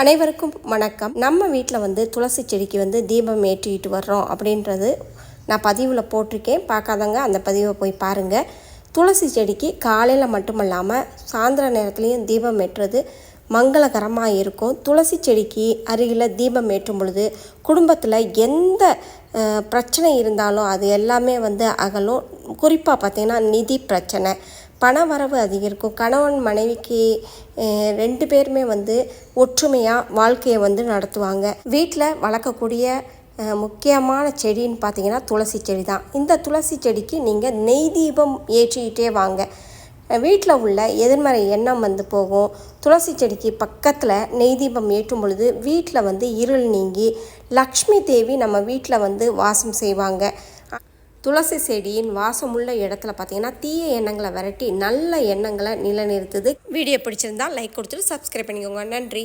அனைவருக்கும் வணக்கம். நம்ம வீட்டில் வந்து துளசி செடிக்கு வந்து தீபம் ஏற்றிட்டு வர்றோம் அப்படின்றது நான் பதிவில் போட்டிருக்கேன். பார்க்காதவங்க அந்த பதிவை போய் பாருங்கள் துளசி செடிக்கு காலையில் மட்டும் இல்லாமல் சாயந்தர நேரத்துலையும் தீபம் ஏற்றுறது மங்களகரமாக இருக்கும். துளசி செடிக்கு அருகில் தீபம் ஏற்றும் பொழுது குடும்பத்தில் எந்த பிரச்சனை இருந்தாலும் அது எல்லாமே வந்து அகலும். குறிப்பாக பார்த்திங்கன்னா நிதி பிரச்சனை. பண வரவு அதிகரிக்கும். கணவன் மனைவிக்கு ரெண்டு பேருமே வந்து ஒற்றுமையாக வாழ்க்கையை வந்து நடத்துவாங்க. வீட்டில் வளர்க்கக்கூடிய முக்கியமான செடின்னு பார்த்தீங்கன்னா துளசி செடி தான் இந்த துளசி செடிக்கு நீங்கள் நெய் தீபம் ஏற்றிக்கிட்டே வாங்க. வீட்டில் உள்ள எதிர்மறை எண்ணம் வந்து போகும். துளசி செடிக்கு பக்கத்தில் நெய் தீபம் ஏற்றும் பொழுது வீட்டில் வந்து இருள் நீங்கி லக்ஷ்மி தேவி நம்ம வீட்டில் வந்து வாசம் செய்வாங்க. துளசி செடியின் வாசமுள்ள இடத்துல பார்த்தீங்கன்னா தீய எண்ணங்களை விரட்டி நல்ல எண்ணங்களை நிலைநிறுத்துது. வீடியோ பிடிச்சிருந்தா லைக் கொடுத்துட்டு சப்ஸ்கிரைப் பண்ணிக்கோங்க. நன்றி.